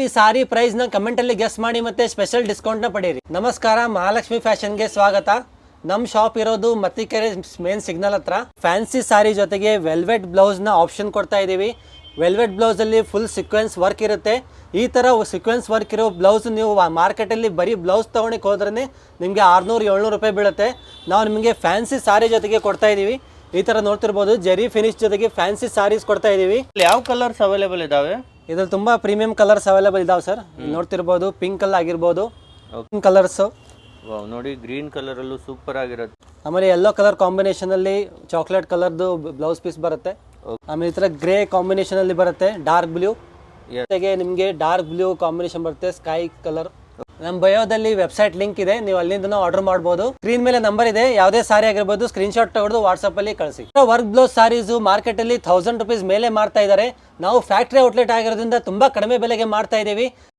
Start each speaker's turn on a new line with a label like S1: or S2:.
S1: ಈ ಸಾರಿ ಪ್ರೈಸ್ನ ಕಮೆಂಟ್ ಅಲ್ಲಿ ಗೆಸ್ ಮಾಡಿ ಮತ್ತೆ ಸ್ಪೆಷಲ್ ಡಿಸ್ಕೌಂಟ್ನ ಪಡೆಯಿರಿ ನಮಸ್ಕಾರ, ಮಹಾಲಕ್ಷ್ಮಿ ಫ್ಯಾಷನ್ಗೆ ಸ್ವಾಗತ. ನಮ್ ಶಾಪ್ ಇರೋದು ಮತ್ತಿಕೆರೆ ಮೇನ್ ಸಿಗ್ನಲ್ ಹತ್ರ. ಫ್ಯಾನ್ಸಿ ಸಾರಿ ಜೊತೆಗೆ ವೆಲ್ವೆಟ್ ಬ್ಲೌಸ್ನ ಆಪ್ಷನ್ ಕೊಡ್ತಾ ಇದೀವಿ ವೆಲ್ವೆಟ್ ಬ್ಲೌಸ್ ಅಲ್ಲಿ ಫುಲ್ ಸಿಕ್ವೆನ್ಸ್ ವರ್ಕ್ ಇರುತ್ತೆ. ಈ ತರ ಸೀಕ್ವೆನ್ಸ್ ವರ್ಕ್ ಇರೋ ಬ್ಲೌಸ್ ನೀವು ಮಾರ್ಕೆಟ್ ಅಲ್ಲಿ ಬರೀ ಬ್ಲೌಸ್ ತಗೊಳಕ್ ಹೋದ್ರೆ ನಿಮಗೆ ಆರ್ನೂರು, ಏಳ್ನೂರು ರೂಪಾಯಿ ಬೀಳುತ್ತೆ. ನಾವು ನಿಮಗೆ ಫ್ಯಾನ್ಸಿ ಸಾರಿ ಜೊತೆಗೆ ಕೊಡ್ತಾ ಇದೀವಿ ಈ ತರ ನೋಡ್ತಿರ್ಬೋದು ಜರಿ ಫಿನಿಶ್ ಜೊತೆಗೆ ಫ್ಯಾನ್ಸಿ ಸಾರೀಸ್ ಕೊಡ್ತಾ ಇದೀವಿ
S2: ಯಾವ ಕಲರ್ಸ್ ಅವೈಲೇಬಲ್ ಇದಾವೆ?
S1: ಇದ್ರಲ್ಲಿ ತುಂಬಾ ಪ್ರೀಮಿಯಂ ಕಲರ್ಸ್ ಅವೈಲೇಬಲ್ ಇದಾವೆ ಸರ್ ನೋಡ್ತಿರ್ಬೋದು ಪಿಂಕ್ ಅಲ್ಲಿ ಆಗಿರ್ಬೋದು. ಪಿಂಕ್ ಕಲರ್ಸ್
S2: ವಾವ್ ನೋಡಿ ಗ್ರೀನ್ ಕಲರ್ ಅಲ್ಲೂ ಸೂಪರ್ ಆಗಿರುತ್ತೆ.
S1: ಆಮೇಲೆ ಯೆಲ್ಲೋ ಕಲರ್ ಕಾಂಬಿನೇಷನ್ ಅಲ್ಲಿ ಚಾಕ್ಲೇಟ್ ಕಲರ್ದು ಬ್ಲೌಸ್ ಪೀಸ್ ಬರುತ್ತೆ. ಆಮೇಲೆ ಈ ತರ ಗ್ರೇ ಕಾಂಬಿನೇಷನ್ ಅಲ್ಲಿ ಬರುತ್ತೆ ಡಾರ್ಕ್ ಬ್ಲೂ. ಜೊತೆಗೆ ನಿಮಗೆ ಡಾರ್ಕ್ ಬ್ಲೂ ಕಾಂಬಿನೇಷನ್ ಬರುತ್ತೆ ಸ್ಕೈ ಕಲರ್ ನಮ್ಮ ಬಯೋದಲ್ಲಿ ವೆಬ್ಸೈಟ್ ಲಿಂಕ್ ಇದೆ, ನೀವು ಅಲ್ಲಿಂದ ಆರ್ಡರ್ ಮಾಡಬಹುದು ಸ್ಕ್ರೀನ್ ಮೇಲೆ ನಂಬರ್ ಇದೆ, ಯಾವುದೇ ಸಾರಿ ಆಗಿರ್ಬೋದು ಸ್ಕ್ರೀನ್ ಶಾಟ್ ತಗೊಂಡು ವಾಟ್ಸ್ಆಪ್ ಅಲ್ಲಿ ಕಳಿಸಿ. ವರ್ಕ್ ಬ್ಲೌಸ್ ಸಾರೀಸ್ ಮಾರ್ಕೆಟ್ ಅಲ್ಲಿ ಥೌಸಂಡ್ ರುಪೀಸ್ ಮೇಲೆ ಮಾಡ್ತಾ ಇದ್ದಾರೆ. ನಾವು ಫ್ಯಾಕ್ಟ್ರಿ ಔಟ್ಲೆಟ್ ಆಗಿರೋದ್ರಿಂದ ತುಂಬಾ ಕಡಿಮೆ ಬೆಲೆಗೆ ಮಾಡ್ತಾ ಇದೀವಿ